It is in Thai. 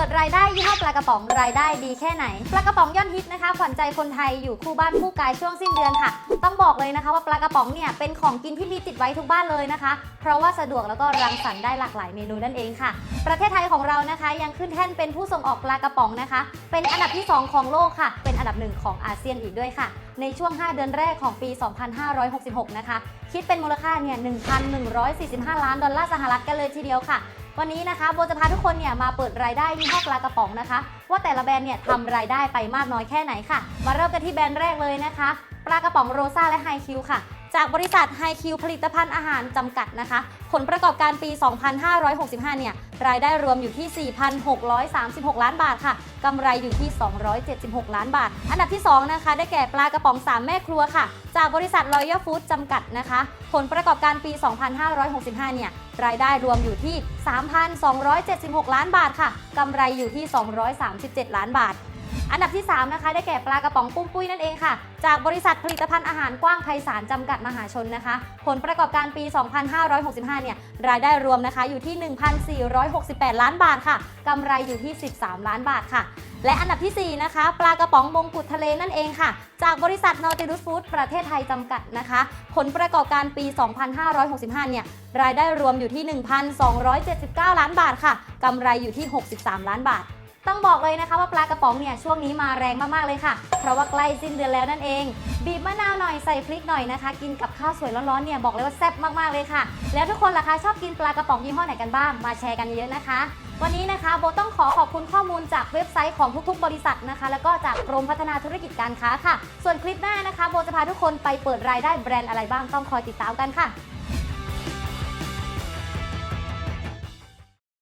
ปิดรายได้ยี่ห้อปลากระป๋องรายได้ดีแค่ไหนปลากระป๋องยอดฮิตนะคะขวัญใจคนไทยอยู่คู่บ้านคู่กายช่วงสิ้นเดือนค่ะ ต้องบอกเลยนะคะว่าปลากระป๋องเนี่ยเป็นของกินที่มีติดไว้ทุกบ้านเลยนะคะ เพราะว่าสะดวกแล้วก็รังสรรค์ได้หลากหลายเมนูนั่นเองค่ะ ประเทศไทยของเรานะคะ ยังขึ้นแท่นเป็นผู้ส่งออกปลากระป๋องนะคะ เป็นอันดับที่ 2 ของโลกค่ะ เป็นอันดับหนึ่งของอาเซียนอีกด้วยค่ะ ในช่วง 5 เดือนแรกของปี 2566 นะคะ คิดเป็นมูลค่าเนี่ย1,145 ล้านดอลลาร์สหรัฐกันเลยทีเดียวค่ะ วันนี้นะคะโบจะพาทุกคนเนี่ยมาเปิดรายได้ที่ห้อปลากระป๋องนะคะ ว่าแต่ละแบรนด์เนี่ยทำรายได้ไปมากน้อยแค่ไหนค่ะ มาเริ่มกันที่แบรนด์แรกเลยนะคะ ปลากระป๋องโรซ่าและไฮคิวค่ะ จากบริษัทไฮคิวผลิตภัณฑ์อาหารจำกัดนะคะ ผลประกอบการปี 2565 เนี่ย รายได้รวมอยู่ที่ 4,636 ล้านบาทค่ะ กำไรอยู่ที่ 276 ล้านบาท อันดับที่ 2 นะคะ ได้แก่ปลากระป๋อง 3 แม่ครัวค่ะ จากบริษัท Royal Food จำกัดนะคะ ผลประกอบการปี 2565 เนี่ย รายได้รวมอยู่ที่ 3,276 ล้านบาทค่ะ กำไรอยู่ที่ 237 ล้านบาท อันดับที่ 3 นะคะ ได้แก่ปลากระป๋องปุ้มปุ้ยนั่นเองค่ะ จากบริษัทผลิตภัณฑ์อาหารกว้างไพศาลจำกัดมหาชนนะคะ ผลประกอบการปี 2565 เนี่ย รายได้รวมนะคะอยู่ที่ 1,468 ล้านบาทค่ะกำไรอยู่ที่ 13 ล้านบาทค่ะ และอันดับทีสี่4 นะคะ ปลากระป๋องมงกุฎทะเลนั่นเองค่ะ จากบริษัท Nautilus Food ประเทศไทยจำกัดนะคะ ผลประกอบการปี 2565 เนี่ย รายได้รวมอยู่ที่ 1,279 ล้านบาทค่ะกำไรอยู่ที่ 63 ล้านบาท ต้องบอกเลยนะคะว่าปลากระป๋องเนี่ยช่วงนี้มาแรงมากๆเลยค่ะ เพราะว่าใกล้สิ้นเดือนแล้วนั่นเอง บีบมะนาวหน่อยใส่พริกหน่อยนะคะ กินกับข้าวสวยร้อนๆเนี่ยบอกเลยว่าแซ่บมากๆเลยค่ะ แล้วทุกคนล่ะคะชอบกินปลากระป๋องยี่ห้อไหนกันบ้างมาแชร์กันเยอะๆนะคะวันนี้นะคะโบต้องขอขอบคุณข้อมูลจากเว็บไซต์ของทุกๆ บริษัทนะคะ แล้วก็จากกรมพัฒนาธุรกิจการค้าค่ะ ส่วนคลิปหน้านะคะ โบจะพาทุกคนไปเปิดรายได้แบรนด์อะไรบ้างต้องคอยติดตามกันค่ะ